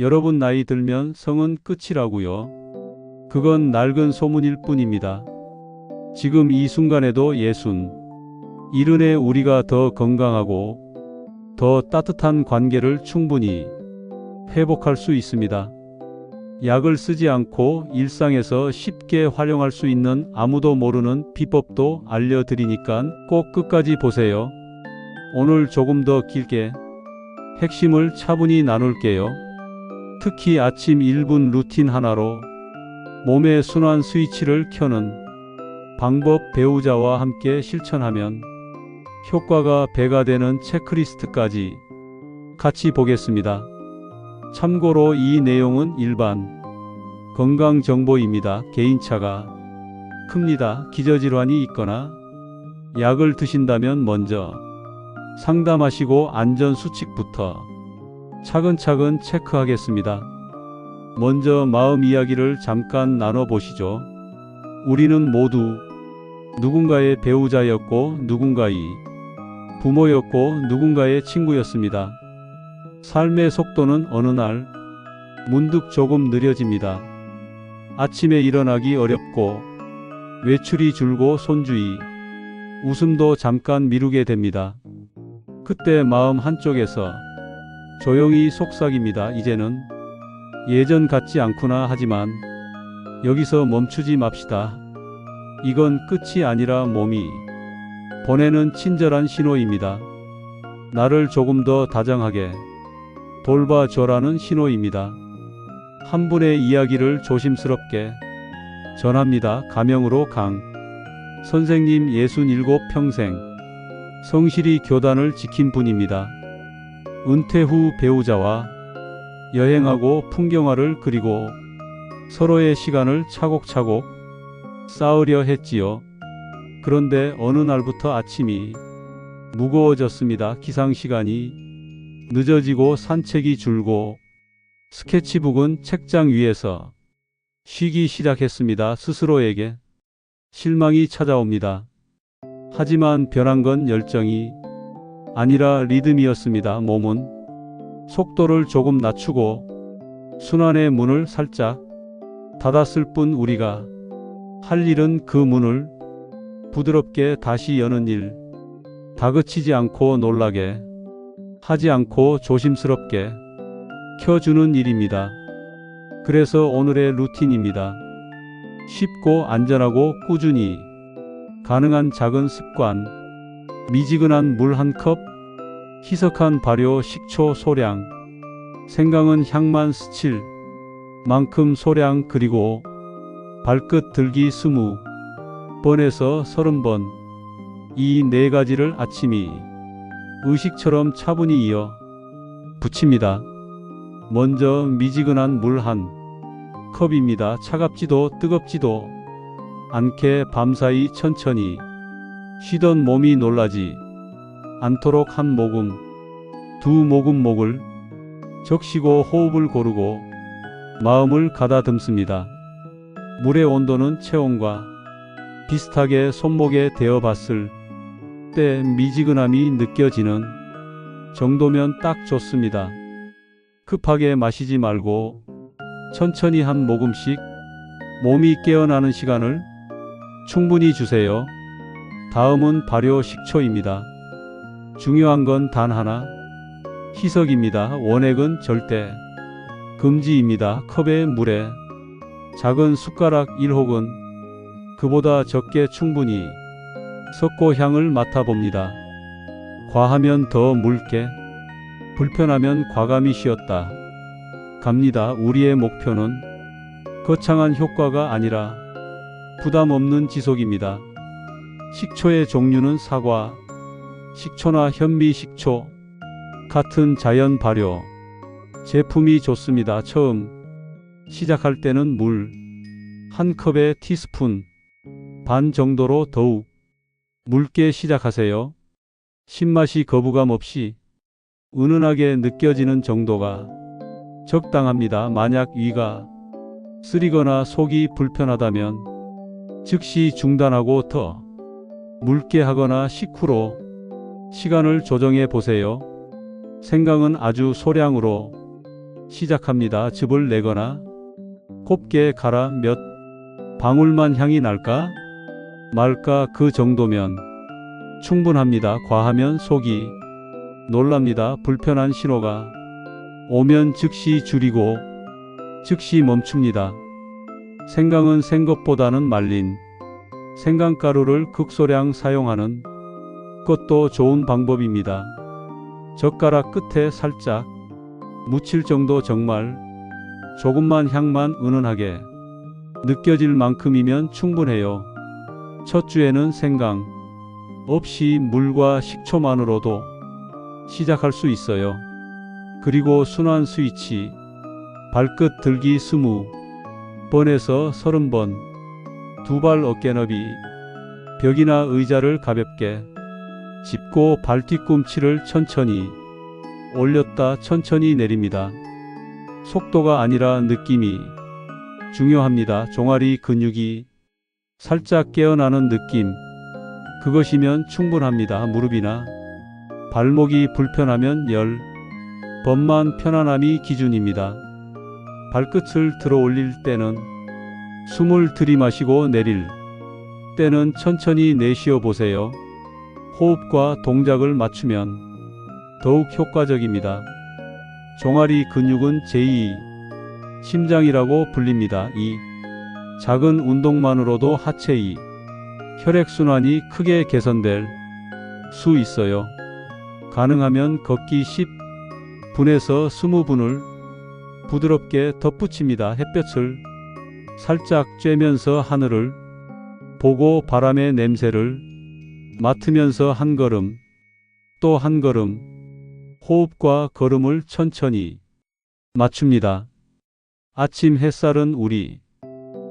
여러분 나이 들면 성은 끝이라고요. 그건 낡은 소문일 뿐입니다. 지금 이 순간에도 예순, 이른에 우리가 더 건강하고 더 따뜻한 관계를 충분히 회복할 수 있습니다. 약을 쓰지 않고 일상에서 쉽게 활용할 수 있는 아무도 모르는 비법도 알려드리니까 꼭 끝까지 보세요. 오늘 조금 더 길게 핵심을 차분히 나눌게요. 특히 아침 1분 루틴 하나로 몸의 순환 스위치를 켜는 방법 배우자와 함께 실천하면 효과가 배가 되는 체크리스트까지 같이 보겠습니다. 참고로 이 내용은 일반 건강 정보입니다. 개인차가 큽니다. 기저질환이 있거나 약을 드신다면 먼저 상담하시고 안전수칙부터 차근차근 체크하겠습니다. 먼저 마음 이야기를 잠깐 나눠보시죠. 우리는 모두 누군가의 배우자였고 누군가의 부모였고 누군가의 친구였습니다. 삶의 속도는 어느 날 문득 조금 느려집니다. 아침에 일어나기 어렵고 외출이 줄고 손주의 웃음도 잠깐 미루게 됩니다. 그때 마음 한쪽에서 조용히 속삭입니다. 이제는 예전 같지 않구나 하지만 여기서 멈추지 맙시다. 이건 끝이 아니라 몸이 보내는 친절한 신호입니다. 나를 조금 더 다정하게 돌봐줘라는 신호입니다. 한 분의 이야기를 조심스럽게 전합니다. 가명으로 강. 선생님 67 평생 성실히 교단을 지킨 분입니다. 은퇴 후 배우자와 여행하고 풍경화를 그리고 서로의 시간을 차곡차곡 쌓으려 했지요. 그런데 어느 날부터 아침이 무거워졌습니다. 기상 시간이 늦어지고 산책이 줄고 스케치북은 책장 위에서 쉬기 시작했습니다. 스스로에게 실망이 찾아옵니다. 하지만 변한 건 열정이 아니라 리듬이었습니다. 몸은 속도를 조금 낮추고 순환의 문을 살짝 닫았을 뿐 우리가 할 일은 그 문을 부드럽게 다시 여는 일. 다그치지 않고 놀라게 하지 않고 조심스럽게 켜주는 일입니다. 그래서 오늘의 루틴입니다. 쉽고 안전하고 꾸준히 가능한 작은 습관, 미지근한 물 한 컵, 희석한 발효 식초 소량, 생강은 향만 스칠 만큼 소량 그리고 발끝 들기 스무 번에서 서른 번. 이 네 가지를 아침이 의식처럼 차분히 이어 붙입니다. 먼저 미지근한 물 한 컵입니다. 차갑지도 뜨겁지도 않게 밤사이 천천히 쉬던 몸이 놀라지 않도록 한 모금, 두 모금 목을 적시고 호흡을 고르고 마음을 가다듬습니다. 물의 온도는 체온과 비슷하게 손목에 대어 봤을 때 미지근함이 느껴지는 정도면 딱 좋습니다. 급하게 마시지 말고 천천히 한 모금씩 몸이 깨어나는 시간을 충분히 주세요. 다음은 발효 식초입니다. 중요한 건 단 하나. 희석입니다. 원액은 절대 금지입니다. 컵의 물에 작은 숟가락 1혹은 그보다 적게 충분히 섞고 향을 맡아봅니다. 과하면 더 묽게, 불편하면 과감히 쉬었다. 갑니다. 우리의 목표는 거창한 효과가 아니라 부담 없는 지속입니다. 식초의 종류는 사과, 식초나 현미 식초 같은 자연 발효 제품이 좋습니다. 처음 시작할 때는 물 한 컵에 티스푼 반 정도로 더욱 묽게 시작하세요. 신맛이 거부감 없이 은은하게 느껴지는 정도가 적당합니다. 만약 위가 쓰리거나 속이 불편하다면 즉시 중단하고 더 묽게 하거나 식후로 시간을 조정해 보세요. 생강은 아주 소량으로 시작합니다. 즙을 내거나 곱게 갈아 몇 방울만 향이 날까 말까 그 정도면 충분합니다. 과하면 속이 놀랍니다. 불편한 신호가 오면 즉시 줄이고 즉시 멈춥니다. 생강은 생것보다는 말린 생강가루를 극소량 사용하는 것도 좋은 방법입니다. 젓가락 끝에 살짝 묻힐 정도 정말 조금만 향만 은은하게 느껴질 만큼이면 충분해요. 첫 주에는 생강 없이 물과 식초만으로도 시작할 수 있어요. 그리고 순환 스위치 발끝 들기 스무 번에서 서른 번 두 발 어깨너비 벽이나 의자를 가볍게 짚고 발 뒤꿈치를 천천히 올렸다 천천히 내립니다. 속도가 아니라 느낌이 중요합니다. 종아리 근육이 살짝 깨어나는 느낌. 그것이면 충분합니다. 무릎이나 발목이 불편하면 열 번만 편안함이 기준입니다. 발끝을 들어 올릴 때는 숨을 들이마시고 내릴 때는 천천히 내쉬어 보세요. 호흡과 동작을 맞추면 더욱 효과적입니다. 종아리 근육은 제2 심장이라고 불립니다. 이 작은 운동만으로도 하체의 혈액순환이 크게 개선될 수 있어요. 가능하면 걷기 10분에서 20분을 부드럽게 덧붙입니다. 햇볕을 살짝 쬐면서 하늘을 보고 바람의 냄새를 맡으면서 한 걸음 또 한 걸음 호흡과 걸음을 천천히 맞춥니다. 아침 햇살은 우리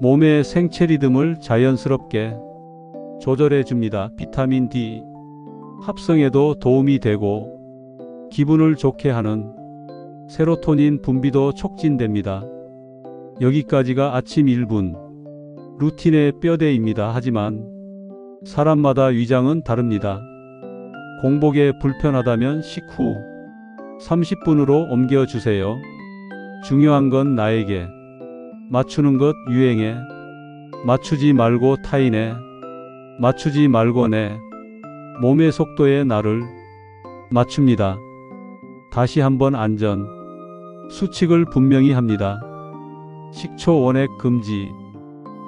몸의 생체 리듬을 자연스럽게 조절해 줍니다. 비타민 D 합성에도 도움이 되고 기분을 좋게 하는 세로토닌 분비도 촉진됩니다. 여기까지가 아침 1분 루틴의 뼈대입니다. 하지만 사람마다 위장은 다릅니다. 공복에 불편하다면 식후 30분으로 옮겨주세요. 중요한 건 나에게 맞추는 것 유행에 맞추지 말고 타인에 맞추지 말고 내 몸의 속도에 나를 맞춥니다. 다시 한번 안전 수칙을 분명히 합니다. 식초 원액 금지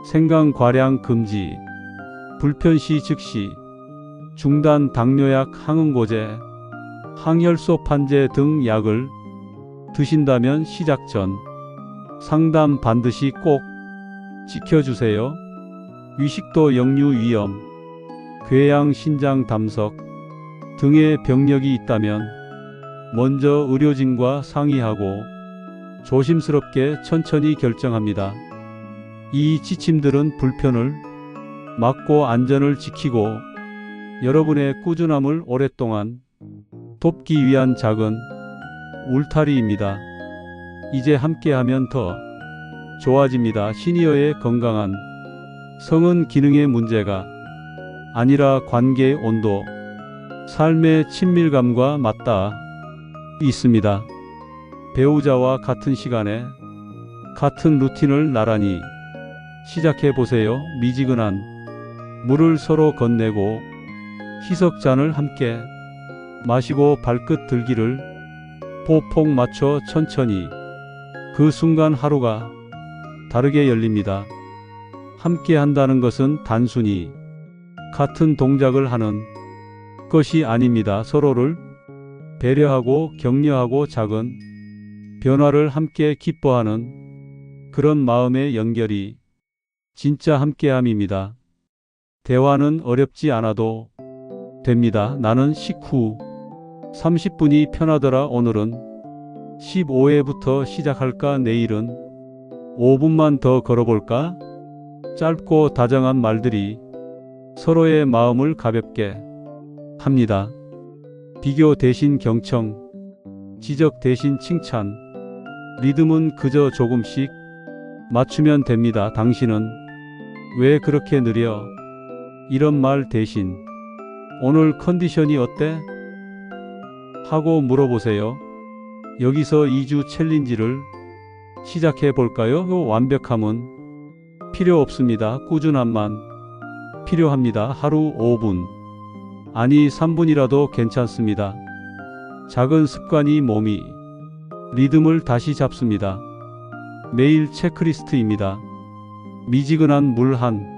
생강 과량 금지 불편 시 즉시 중단 당뇨약 항응고제 항혈소 판제 등 약을 드신다면 시작 전 상담 반드시 꼭 지켜주세요. 위식도 역류 위염, 궤양 신장 담석 등의 병력이 있다면 먼저 의료진과 상의하고 조심스럽게 천천히 결정합니다. 이 지침들은 불편을 막고 안전을 지키고 여러분의 꾸준함을 오랫동안 돕기 위한 작은 울타리입니다. 이제 함께하면 더 좋아집니다. 시니어의 건강한 성은 기능의 문제가 아니라 관계의 온도, 삶의 친밀감과 맞닿아 있습니다. 배우자와 같은 시간에 같은 루틴을 나란히 시작해 보세요. 미지근한 물을 서로 건네고 희석잔을 함께 마시고 발끝 들기를 보폭 맞춰 천천히 그 순간 하루가 다르게 열립니다. 함께 한다는 것은 단순히 같은 동작을 하는 것이 아닙니다. 서로를 배려하고 격려하고 작은 변화를 함께 기뻐하는 그런 마음의 연결이 진짜 함께함입니다. 대화는 어렵지 않아도 됩니다. 나는 식후 30분이 편하더라. 오늘은 15회부터 시작할까? 내일은 5분만 더 걸어볼까? 짧고 다정한 말들이 서로의 마음을 가볍게 합니다. 비교 대신 경청, 지적 대신 칭찬, 리듬은 그저 조금씩 맞추면 됩니다. 당신은 왜 그렇게 느려? 이런 말 대신 오늘 컨디션이 어때? 하고 물어보세요. 여기서 2주 챌린지를 시작해 볼까요? 완벽함은 필요 없습니다. 꾸준함만 필요합니다. 하루 5분. 아니 3분이라도 괜찮습니다. 작은 습관이 몸이 리듬을 다시 잡습니다. 매일 체크리스트입니다. 미지근한 물 한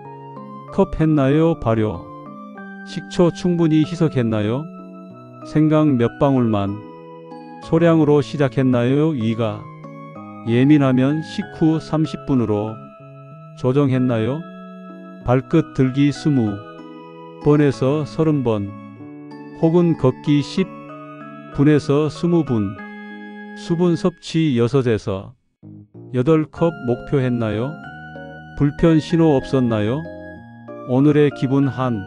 컵 했나요? 발효. 식초 충분히 희석했나요? 생강 몇 방울만. 소량으로 시작했나요? 위가 예민하면 식후 30분으로 조정했나요? 발끝 들기 20 번에서 30번 혹은 걷기 10 분에서 20분 수분 섭취 6에서 8컵 목표했나요? 불편 신호 없었나요? 오늘의 기분 한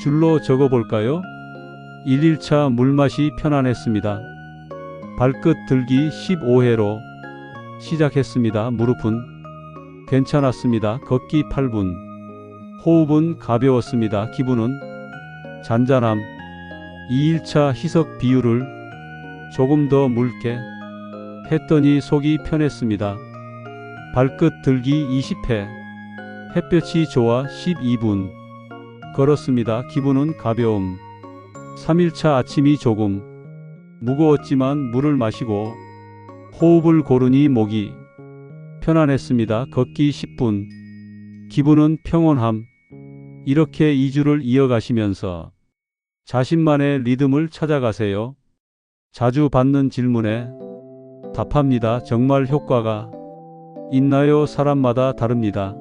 줄로 적어볼까요? 1일차 물맛이 편안했습니다. 발끝 들기 15회로 시작했습니다. 무릎은 괜찮았습니다. 걷기 8분. 호흡은 가벼웠습니다. 기분은 잔잔함. 2일차 희석 비율을 조금 더 묽게 했더니 속이 편했습니다. 발끝 들기 20회. 햇볕이 좋아 12분. 걸었습니다. 기분은 가벼움. 3일차 아침이 조금 무거웠지만 물을 마시고 호흡을 고르니 목이 편안했습니다. 걷기 10분. 기분은 평온함. 이렇게 2주를 이어가시면서 자신만의 리듬을 찾아가세요. 자주 받는 질문에 답합니다. 정말 효과가 있나요? 사람마다 다릅니다.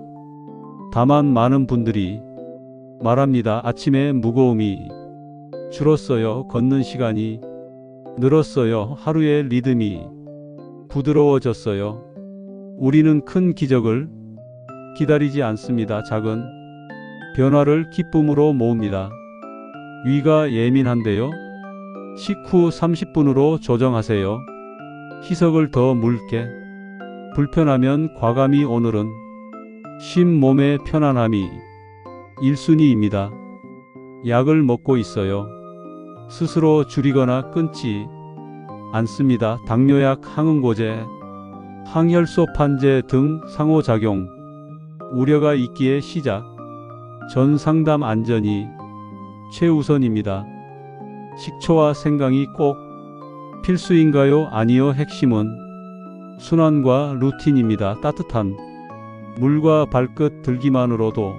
다만 많은 분들이 말합니다. 아침에 무거움이 줄었어요. 걷는 시간이 늘었어요. 하루의 리듬이 부드러워졌어요. 우리는 큰 기적을 기다리지 않습니다. 작은 변화를 기쁨으로 모읍니다. 위가 예민한데요. 식후 30분으로 조정하세요. 희석을 더 묽게. 불편하면 과감히 오늘은 쉰 몸의 편안함이 1순위입니다. 약을 먹고 있어요. 스스로 줄이거나 끊지 않습니다. 당뇨약, 항응고제, 항혈소 판제 등 상호작용 우려가 있기에 시작 전 상담 안전이 최우선입니다. 식초와 생강이 꼭 필수인가요? 아니요. 핵심은 순환과 루틴입니다. 따뜻한 물과 발끝 들기만으로도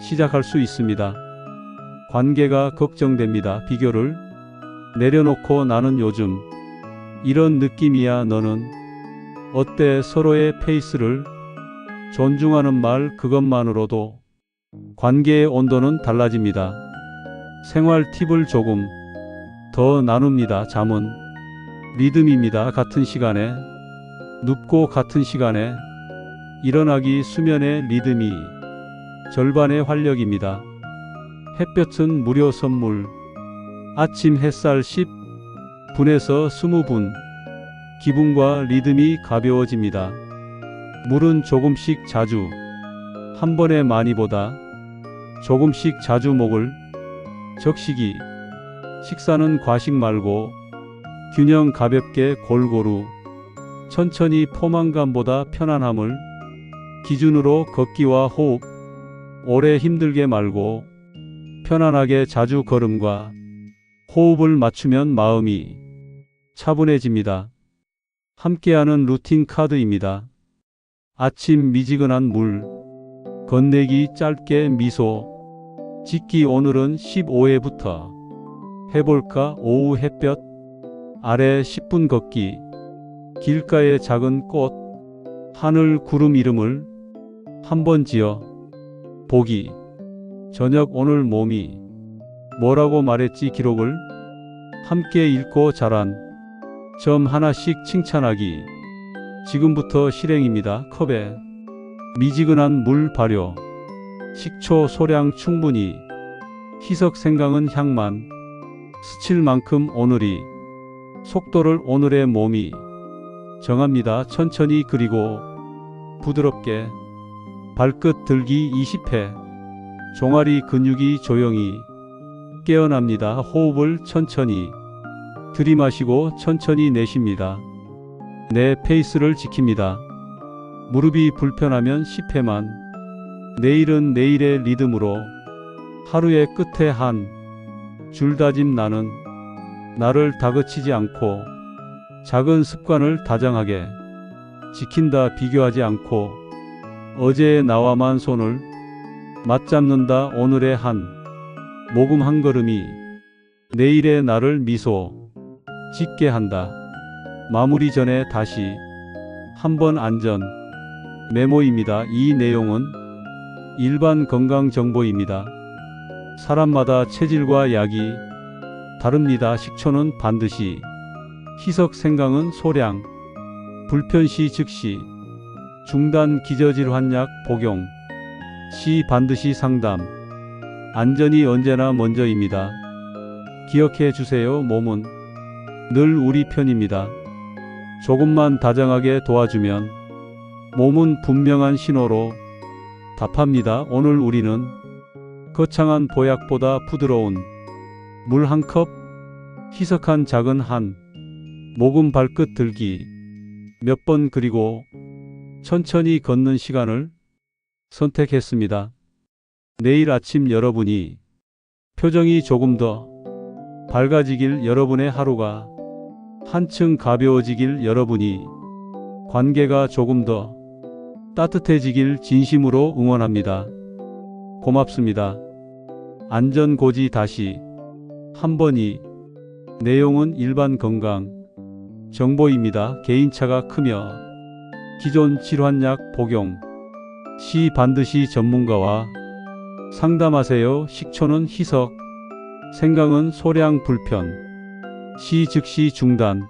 시작할 수 있습니다. 관계가 걱정됩니다. 비교를 내려놓고 나는 요즘 이런 느낌이야. 너는 어때? 서로의 페이스를 존중하는 말 그것만으로도 관계의 온도는 달라집니다. 생활 팁을 조금 더 나눕니다. 잠은 리듬입니다. 같은 시간에 눕고 같은 시간에 일어나기 수면의 리듬이 절반의 활력입니다. 햇볕은 무료 선물. 아침 햇살 10분에서 20분. 기분과 리듬이 가벼워집니다. 물은 조금씩 자주, 한 번에 많이보다 조금씩 자주 목을 적시기. 식사는 과식 말고 균형 가볍게 골고루 천천히 포만감보다 편안함을 기준으로 걷기와 호흡 오래 힘들게 말고 편안하게 자주 걸음과 호흡을 맞추면 마음이 차분해집니다. 함께하는 루틴 카드입니다. 아침 미지근한 물, 건네기 짧게 미소, 짓기 오늘은 15회부터 해볼까? 오후 햇볕 아래 10분 걷기. 길가의 작은 꽃 하늘 구름 이름을 한번 지어 보기. 저녁 오늘 몸이 뭐라고 말했지? 기록을 함께 읽고 자란 점 하나씩 칭찬하기. 지금부터 실행입니다. 컵에 미지근한 물 발효. 식초 소량 충분히. 희석 생강은 향만 스칠 만큼 오늘이 속도를 오늘의 몸이 정합니다. 천천히 그리고 부드럽게 발끝 들기 20회 종아리 근육이 조용히 깨어납니다. 호흡을 천천히 들이마시고 천천히 내쉽니다. 내 페이스를 지킵니다. 무릎이 불편하면 10회만. 내일은 내일의 리듬으로 하루의 끝에 한 줄다짐 나는 나를 다그치지 않고 작은 습관을 다정하게 지킨다 비교하지 않고 어제의 나와만 손을 맞잡는다 오늘의 한 모금 한 걸음이 내일의 나를 미소 짓게 한다. 마무리 전에 다시 한번 안전 메모입니다. 이 내용은 일반 건강 정보입니다. 사람마다 체질과 약이 다릅니다. 식초는 반드시 희석 생강은 소량 불편 시 즉시 중단 기저질환 약 복용 시 반드시 상담 안전이 언제나 먼저입니다. 기억해 주세요. 몸은 늘 우리 편입니다. 조금만 다정하게 도와주면 몸은 분명한 신호로 답합니다. 오늘 우리는 거창한 보약보다 부드러운 물 한 컵, 희석한 작은 한 모금 발끝 들기 몇 번 그리고 천천히 걷는 시간을 선택했습니다. 내일 아침 여러분이 표정이 조금 더 밝아지길 여러분의 하루가 한층 가벼워지길 여러분이 관계가 조금 더 따뜻해지길 진심으로 응원합니다. 고맙습니다. 안전고지 다시. 한 번이. 내용은 일반 건강. 정보입니다. 개인차가 크며. 기존 질환약 복용. 시 반드시 전문가와. 상담하세요. 식초는 희석, 생강은 소량 불편, 시 즉시 중단.